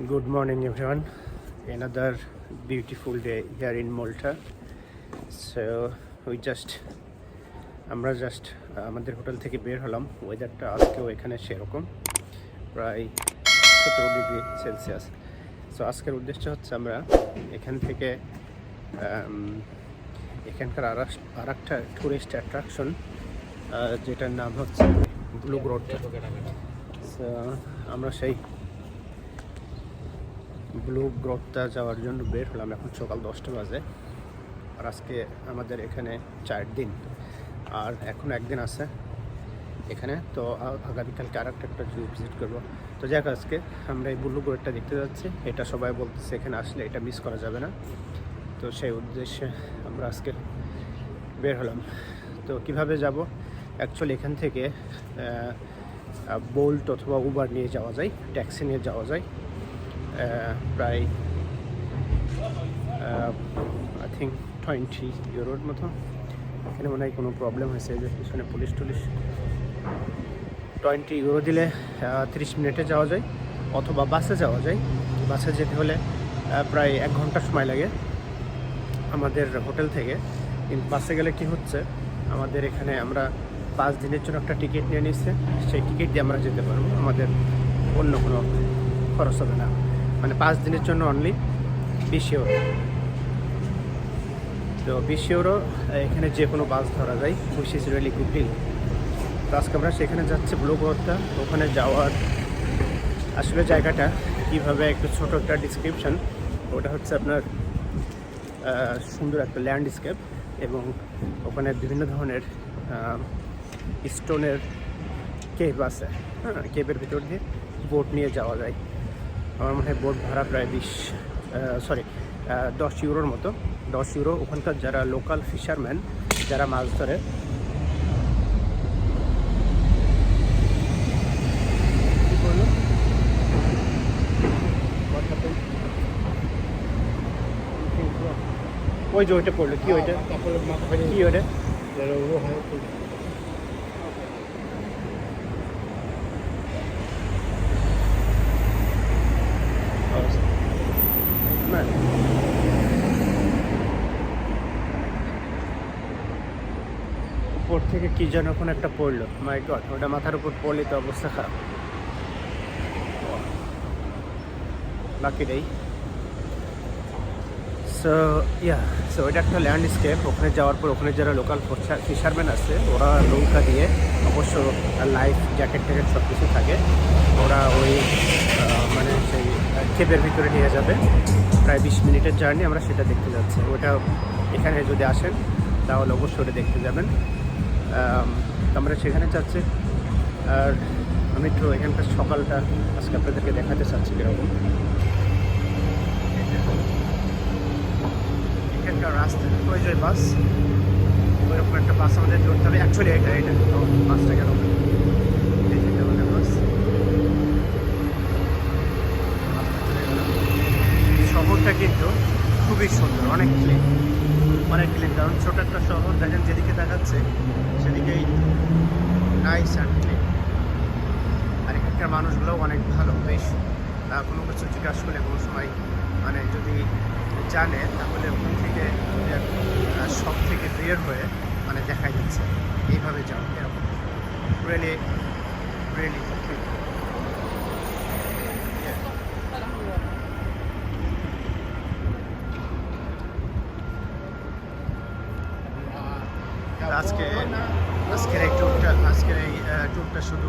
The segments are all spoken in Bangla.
Good morning, everyone. Another beautiful day here in Malta. So we just আমরা জাস্ট আমাদের হোটেল থেকে বের হলাম ওয়েদারটা আজকেও এখানে সেরকম প্রায় সতেরো ডিগ্রি সেলসিয়াস সো আজকের উদ্দেশ্য হচ্ছে আমরা এখান থেকে আম, এখানকার আর একটা টুরিস্ট অ্যাট্রাকশন যেটার নাম হচ্ছে ব্লু রোড আমরা সেই ব্লু গ্রোথটা যাওয়ার জন্য বের হলাম এখন সকাল দশটা বাজে। আর আজকে আমাদের এখানে চার দিন। আর এখন একদিন আছে এখানে, তো আগামীকালকে আর একটা একটা ভিজিট করব। তো যাক, আজকে আমরা এই ব্লু গ্রোথটা দেখতে যাচ্ছি। এটা সবাই বলতেছে এখানে আসলে এটা মিস করা যাবে না। তো সেই উদ্দেশ্যে আমরা আজকে বের হলাম। তো কীভাবে যাব? অ্যাকচুয়ালি এখান থেকে বোল্ট অথবা উবার নিয়ে যাওয়া যায় ট্যাক্সি নিয়ে যাওয়া যায়। প্রায় আই থিঙ্ক টোয়েন্টি ইউরোর মতো। এখানে মনে হয় কোনো প্রবলেম হয়েছে যে পিছনে পুলিশ টুলিশ। টোয়েন্টি ইউরো দিলে তিরিশ মিনিটে যাওয়া যায়, অথবা বাসে যাওয়া যায়। বাসে যেতে হলে প্রায় এক ঘণ্টা সময় লাগে আমাদের হোটেল থেকে। কিন্তু বাসে গেলে কি হচ্ছে, আমাদের এখানে আমরা পাঁচ দিনের জন্য একটা টিকিট নিয়ে নিচ্ছে। সেই টিকিট দিয়ে আমরা যেতে পারব। আমাদের অন্য কোনো খরচ হবে না। মানে পাঁচ দিনের জন্য অনলি বিশ ইউরো তো বিশ ইউরো এখানে যে কোনো বাস ধরা যায় which is really good deal তো আজকে আমরা সেখানে যাচ্ছি ব্লু রোডটা ওখানে যাওয়ার আসলে জায়গাটা কীভাবে একটু ছোট একটা ডিসক্রিপশন ওটা হচ্ছে আপনার সুন্দর একটা ল্যান্ডস্কেপ এবং ওখানে বিভিন্ন ধরনের স্টোনের কেভ আছে। হ্যাঁ কেভের ভিতর দিয়ে বোট নিয়ে যাওয়া যায়। আমার মনে হয় বোট ভাড়া প্রায় বিশ সরি দশ ইউরোর মতো। দশ ইউরো ওখানকার যারা লোকাল ফিশারম্যান যারা মাছ ধরে. ওই যে ওইটা পড়ল। কি ওইটা? কি ওইটা না উপর থেকে কি যেন এখন একটা পড়ল। মাই গড ওটা মাথার উপর পড়লে তো অবস্থা খারাপ। বাকি নেই। সো ইয়া সো এটা একটা ল্যান্ডস্কেপ ওখানে যাওয়ার পর ওখানে যারা লোকাল ফিশারম্যান আছে, ওরা নৌকা দিয়ে অবশ্য লাইফ জ্যাকেট ট্যাকেট সব কিছু থাকে। ওরা ওই মানে সেই কেবের ভিতরে নিয়ে যাবে। প্রায় বিশ মিনিটের জার্নি আমরা সেটা দেখতে যাচ্ছি। ওটা এখানে যদি আসেন, তাহলে অবশ্যই ওটা দেখতে যাবেন। আমরা সেখানে যাচ্ছি। আর আমি একটু এখানকার সকালটা আজকে আপনাদেরকে দেখাতে চাচ্ছি কীরকম। এখানকার রাস্তা ওই যে বাস। ওইরকম একটা বাস আমাদের ধরতে হবে। অ্যাকচুয়ালি এটা এটা তো বাসটা বাস। শহরটা কিন্তু খুবই সুন্দর, অনেক ক্লিন অনেক ক্লিন কারণ ছোট একটা শহর, দেখেন যেদিকে দেখাচ্ছে। সেদিকেই নাইস অ্যান্ড ক্লিন আর এখানকার মানুষগুলোও অনেক ভালো, বেশ। কোনো কিছু জিজ্ঞাসা করলে কোনো সময় মানে যদি জানে, তাহলে ওখান থেকে সব থেকে বের হয়ে মানে দেখা যাচ্ছে এইভাবে যাও, এরকম। রিয়েলি রিয়েলি আজকে, আজকের এই ট্যুরটা আজকের এই ট্যুরটা শুধু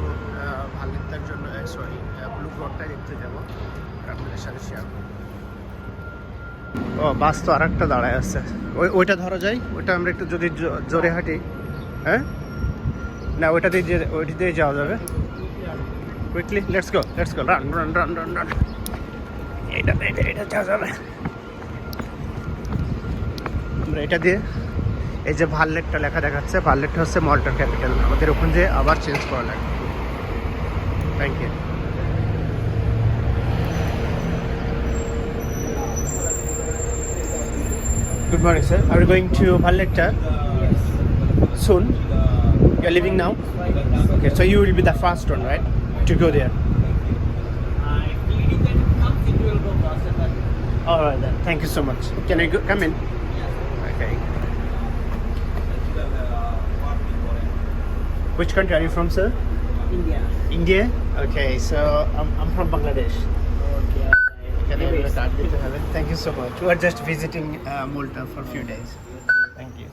ভাল্লিকটার জন্য সরি ব্লু রোডটাই দেখতে যাব, আপনাদের সাথে শেয়ার ও, বাস তো আর একটা দাঁড়ায় আছে। ওই, ওইটা ধরা যায়, ওইটা আমরা একটু যদি জোরে হাঁটি। হ্যাঁ? না, ওইটা দিয়ে ওইটা দিয়ে যাওয়া যাবে। Quickly let's go let's go run run run run run এটা এটা এটা যাওয়া যাবে আমরা এটা দিয়ে এই যে ভাল্লেটটা লেখা দেখাচ্ছে, ভাল্লেটটা হচ্ছে মলটার ক্যাপিটাল। আমাদের ওখান যে আবার চেঞ্জ করা লাগবে। Thank you good morning sir are going to ভাল্লেটটা soon you are leaving now okay so you will be the first one right to go there thank you so much can I come in Which country are you from, sir? India. India. Okay, so I'm, I'm from Bangladesh. Okay. Have? Thank you so much. We are just visiting uh, Malta for a few days. Thank you.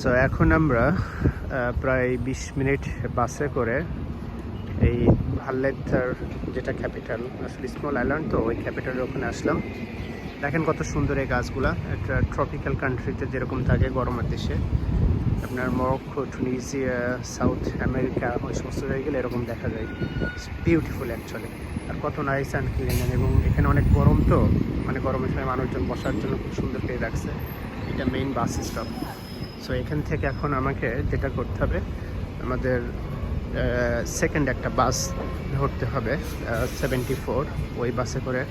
So এখন আমরা প্রায় বিশ মিনিট বাসে করে এই ভাল্লেথার যেটা ক্যাপিটাল আসলে স্মল আইল্যান্ড তো ওই ক্যাপিটালের ওখানে আসলাম দেখেন কত সুন্দর এই গাছগুলা। একটা ট্রপিক্যাল কান্ট্রিতে যেরকম থাকে গরমের দেশে। আপনার মরক্কো টুনিসিয়া সাউথ আমেরিকা ওই সমস্ত জায়গায় এরকম দেখা যায়। বিউটিফুল অ্যাকচুয়ালি আর কত নাইস অ্যান্ড ক্লিন এবং এখানে অনেক গরম তো। মানে গরমের সময় মানুষজন বসার জন্য খুব সুন্দর পেয়ে রাখছে। এটা মেইন বাস স্টপ সো এখান থেকে এখন আমাকে যেটা করতে হবে, আমাদের সেকেন্ড একটা বাস ধরতে হবে সেভেন্টি ফোর ওই বাসে করে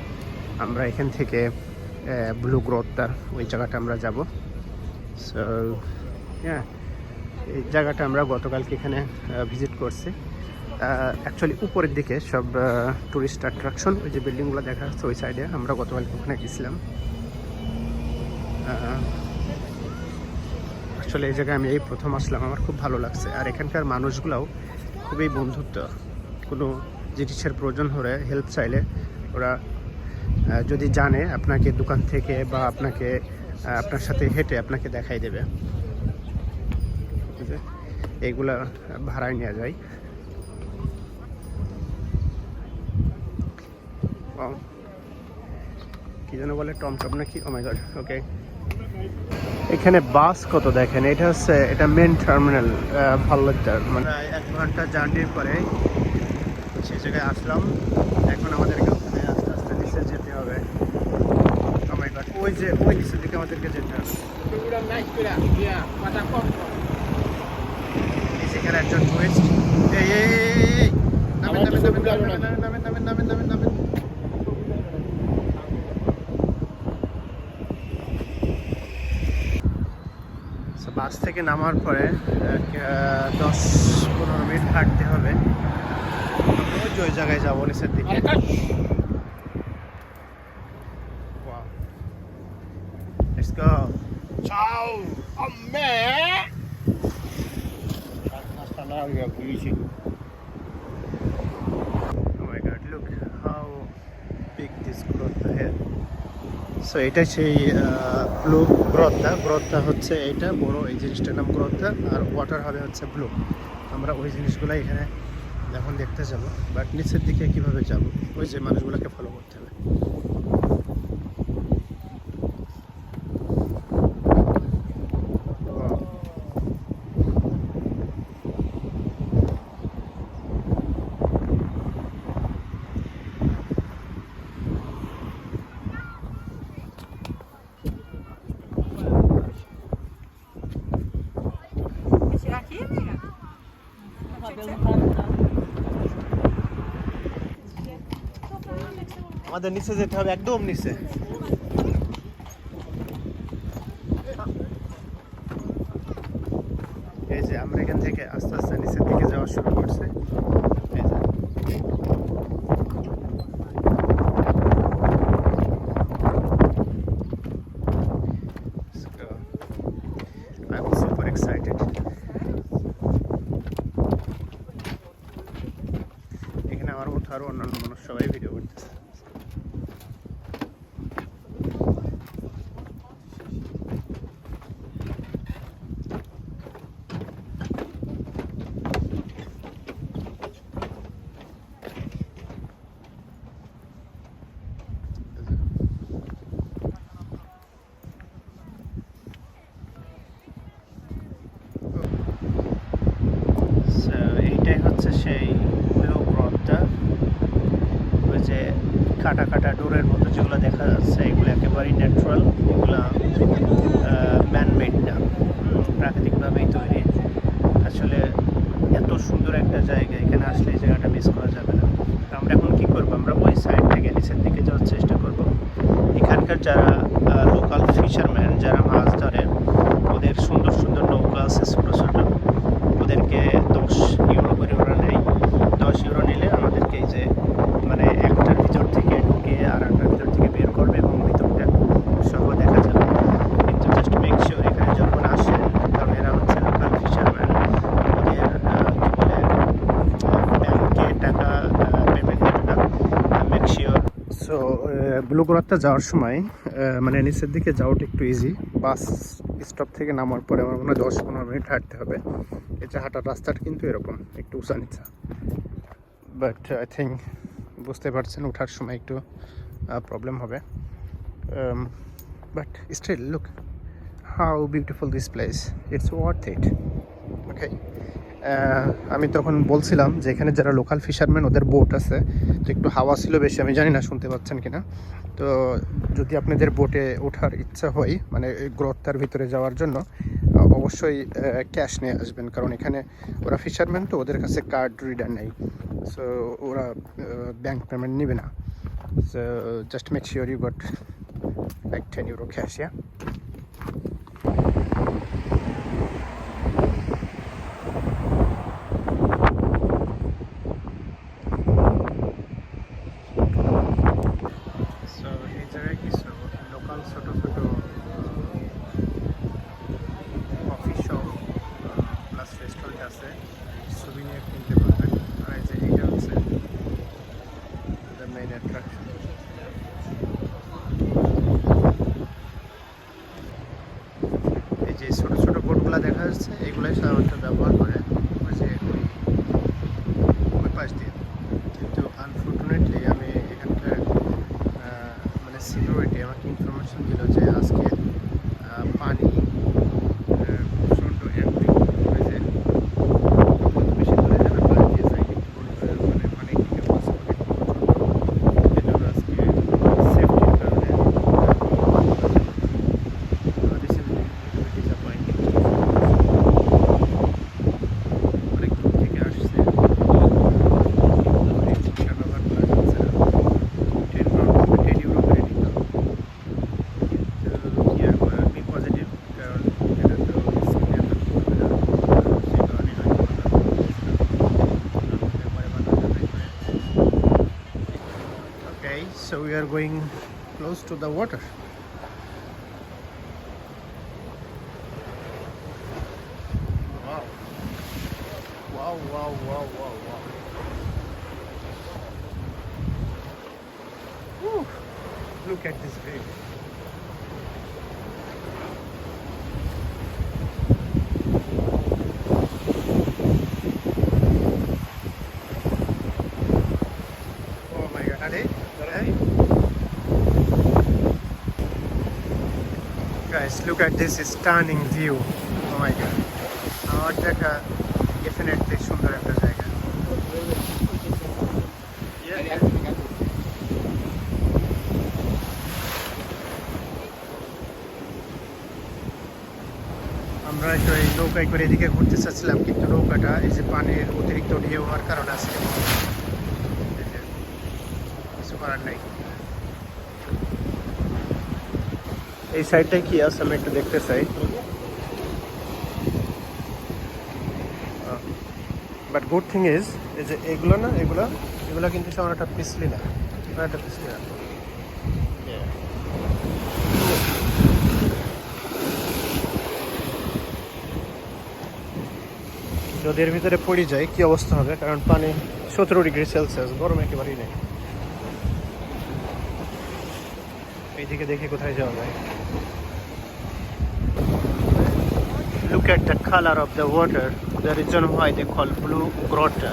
আমরা এখান থেকে ব্লু গ্রোথটা ওই জায়গাটা আমরা যাব। সো হ্যাঁ এই জায়গাটা আমরা গতকালকে এখানে ভিজিট করছি। অ্যাকচুয়ালি উপরের দিকে সব টুরিস্ট অ্যাট্রাকশন ওই যে বিল্ডিংগুলো দেখা যাচ্ছে ওই সাইডে আমরা গতকালকে ওখানে গেছিলাম। অ্যাকচুয়ালি এই জায়গায় আমি এই প্রথম আসলাম, আমার খুব ভালো লাগছে। আর এখানকার মানুষগুলোও খুবই বন্ধুত্ব। কোনো জিনিসের প্রয়োজন হলে হেল্প চাইলে ওরা যদি জানে আপনাকে দোকান থেকে বা আপনাকে আপনার সাথে হেঁটে আপনাকে দেখাই দেবে। এইগুলা ভাড়ায় নেওয়া যায়. কি যেন বলে টমটম নাকি? ও মাই ওকে এখানে বাস কত দেখেন? এটা হচ্ছে, এটা মেন টার্মিনাল ভাল্লাদার মানে এক ঘণ্টা জার্নির পরে সেই জায়গায় আসলাম। এখন আমাদেরকে হবে। ওই যে ওই নিচের দিকে আমাদেরকে যেতে হবে। একজন বাস থেকে নামার পরে দশ পনেরো মিনিট হাঁটতে হবে। ওই জায়গায় যাব নিচের দিকে। Big this growth here. So এটা সেই ব্লু গ্রথটা গ্রথটা হচ্ছে এইটা বড় এই জিনিসটার নাম গ্রথটা আর ওয়াটার হবে হচ্ছে ব্লু আমরা ওই জিনিসগুলো এখানে এখন দেখতে যাব বাট নিচের দিকে কীভাবে যাব? ওই যে মানুষগুলোকে ফলো করতে হবে। আমাদের নিচে যেতে হবে, একদম নিচে। এই যে আমরা এখান থেকে আস্তে আস্তে নিচের দিকে যাওয়া শুরু করছে এই যে So, I'm super excited. এখানে আমার মতো আরও অন্যান্য মানুষ সবাই ভিডিও করতেছে So, এইটাই হচ্ছে সেই ব্লু গ্রথটা ওই যে কাটা কাটা ডোরের মতো যেগুলো দেখা যাচ্ছে, এগুলো একেবারেই ন্যাচারাল এগুলো ম্যানমেড না। প্রাকৃতিকভাবেই তৈরি। আসলে এত সুন্দর একটা জায়গা, এখানে আসলে এই জায়গাটা মিস করা যাবে না। আমরা এখন কি করব? আমরা ওই সাইড থেকে নিচের দিকে যাওয়ার চেষ্টা করব। এখানকার যারা লোকাল ফিশারম্যান যারা মাছ ধরে, ওদের সুন্দর সুন্দর নৌকা আছে ছোটো ছোটো ওদেরকে দশ ইউরো করে ওরা নেয় দশ ইউরো নিলে আমরা ব্লুকরাত্তা যাওয়ার সময় মানে নিচের দিকে যাওয়াটা একটু ইজি বাস স্টপ থেকে নামার পরে আমার মনে হয় দশ পনেরো মিনিট হাঁটতে হবে। যে হাঁটার রাস্তাটা কিন্তু এরকম, একটু উঁচা নিচা। বাট আই থিঙ্ক বুঝতে পারছেন ওঠার সময় একটু প্রবলেম হবে। But still look how beautiful this place it's worth it okay আমি তখন বলছিলাম যে এখানে যারা লোকাল ফিশারম্যান ওদের বোট আছে। তো একটু হাওয়া ছিল বেশি, আমি জানি না শুনতে পাচ্ছেন কিনা। তো যদি আপনাদের বোটে ওঠার ইচ্ছা হয় মানে গ্রোথটার ভিতরে যাওয়ার জন্য অবশ্যই ক্যাশ নিয়ে আসবেন। কারণ এখানে ওরা ফিশারম্যান তো, ওদের কাছে কার্ড রিডার নেই। সো ওরা ব্যাংক পেমেন্ট নেবে না। So just make sure you got like ten euro cash yeah to the water. Wow. Wow, wow, wow, wow. Look at this view. Look at this stunning view. Oh my god. আমার দেখা ডেফিনেটলি সুন্দর একটা জায়গা আমরা একটু এই নৌকায় করে এদিকে ঘুরতে চাচ্ছিলাম কিন্তু নৌকাটা এই যে পানির অতিরিক্ত ঢেউ হওয়ার কারণে আজকে এই যে কিছু করার নাই এই সাইডটায় কি আছে আমি একটু দেখতে চাই। বাট গুড থিং ইজ এই যে এগুলো না, এগুলো এগুলো কিন্তু তেমন একটা পিছলি না তেমন একটা পিছলি না. যদি এর ভিতরে পড়ে যায়, কি অবস্থা হবে? কারণ পানি সতেরো ডিগ্রি সেলসিয়াস, গরম একেবারেই নেই। এইদিকে দেখে কোথায় যাওয়া যায় look at the color of the water the reason why they call blue grotto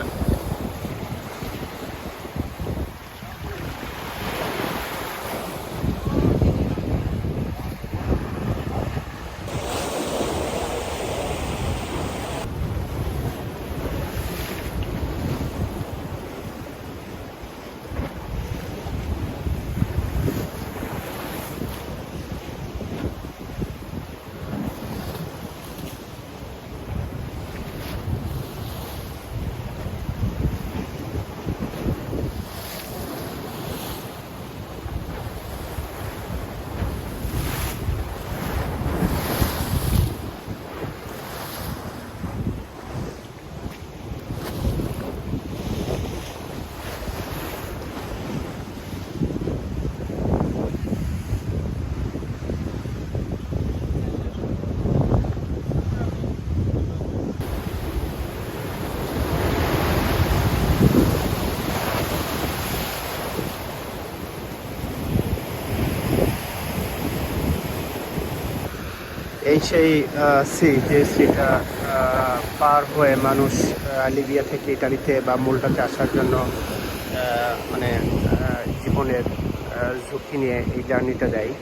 সেই সি যে সিটা পার হয়ে মানুষ লিবিয়া থেকে ইটালিতে বা মূলটাতে আসার জন্য মানে জীবনের ঝুঁকি নিয়ে এই জার্নিটা দেয়।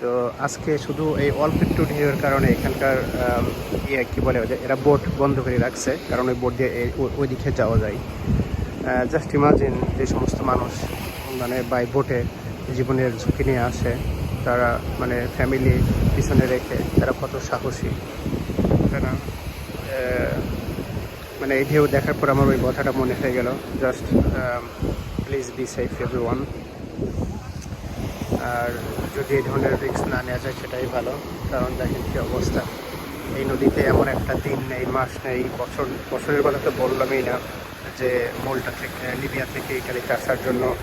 তো আজকে শুধু এই অল্প একটু ঢেউয়ের কারণে এখানকার ইয়ে কী বলে এরা বোট বন্ধ করে রাখছে, কারণ ওই বোট দিয়ে এই- ও- ওই দিকে যাওয়া যায়। জাস্ট ইমাজিন যে সমস্ত মানুষ মানে বাই বোটে জীবনের ঝুঁকি নিয়ে আসে। তারা মানে ফ্যামিলি পিছনে রেখে তারা কত সাহসী। আহ, মানে এই ঢেউ দেখার পর আমার ওই কথাটা মনে হয়ে গেল just please be safe everyone আর যদি এই ধরনের রিস্ক না নেওয়া যায় সেটাই ভালো। কারণ দেখেন কী অবস্থা। এই নদীতে এমন একটা দিন নেই মাস নেই বছর বছরের কথা তো বললামই না যে মোলটা থেকে লিবিয়া থেকে ইটালিতে আসার জন্য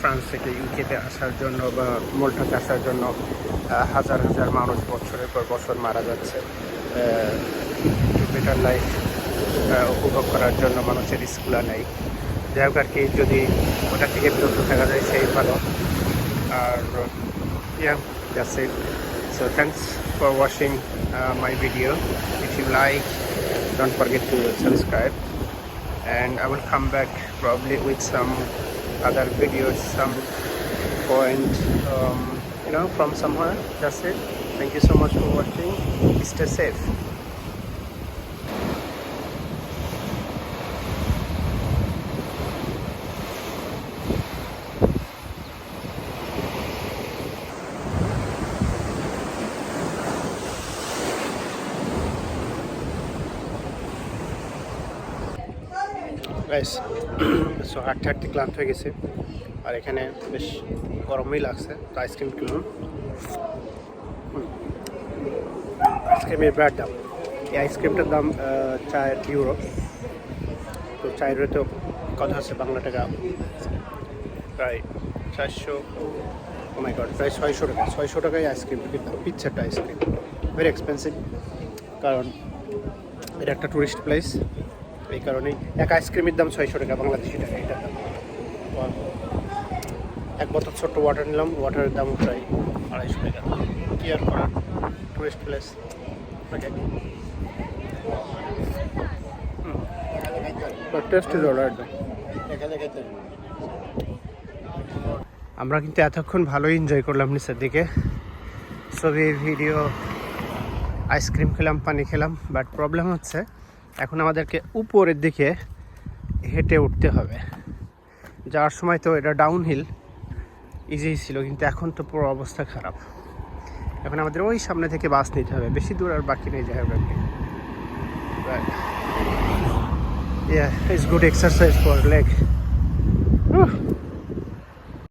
ফ্রান্স থেকে ইউকেতে আসার জন্য বা মোলটাতে আসার জন্য হাজার হাজার মানুষ বছরের পর বছর মারা যাচ্ছে। বেটার লাইফ উপভোগ করার জন্য মানুষের স্কুলা নেই। যাই হোক আর কি যদি ওটা থেকে বিরত থাকা যায় সেই ভালো। আর so thanks for watching uh, my video. If you like don't forget to subscribe. And I will come back probably with some other videos, some point, um, you know, from somewhere. That's it. Thank you so much for watching. Stay safe. Nice. So হাঁটতে হাঁটতে ক্লান্ত হয়ে গেছে। আর এখানে বেশ গরমই লাগছে, তো আইসক্রিম কিনলাম আইসক্রিমের বিরাট দাম। এই আইসক্রিমটার দাম চার ইউরো তো চার তো কথা আছে, বাংলা টাকা। প্রায় চারশো মাই গড প্রায় ছয়শো টাকা। ছয়শো টাকায় আইসক্রিম পিচ্ছাটা আইসক্রিম ভেরি এক্সপেন্সিভ কারণ এটা একটা টুরিস্ট প্লেস এই কারণেই এক আইসক্রিমের দাম ছয়শো টাকা বাংলাদেশি টাকা এটা। দাম এক বোতল ছোট্ট ওয়াটার নিলাম ওয়াটারের দাম প্রায় আড়াইশো টাকা। কি আর করার? Tourist place okay taste is all একদম আমরা কিন্তু এতক্ষণ ভালোই এনজয় করলাম নিচের দিকে। ছবি ভিডিও আইসক্রিম খেলাম পানি খেলাম বাট প্রবলেম হচ্ছে এখন আমাদেরকে উপরের দিকে হেঁটে উঠতে হবে যাওয়ার সময় তো এটা ডাউনহিল ইজি ছিল কিন্তু এখন তো পুরো অবস্থা খারাপ এখন আমাদের ওই সামনে থেকে বাস নিতে হবে বেশি দূর আর বাকি নেই যাই হোক yeah, it's exercise for leg. Whew.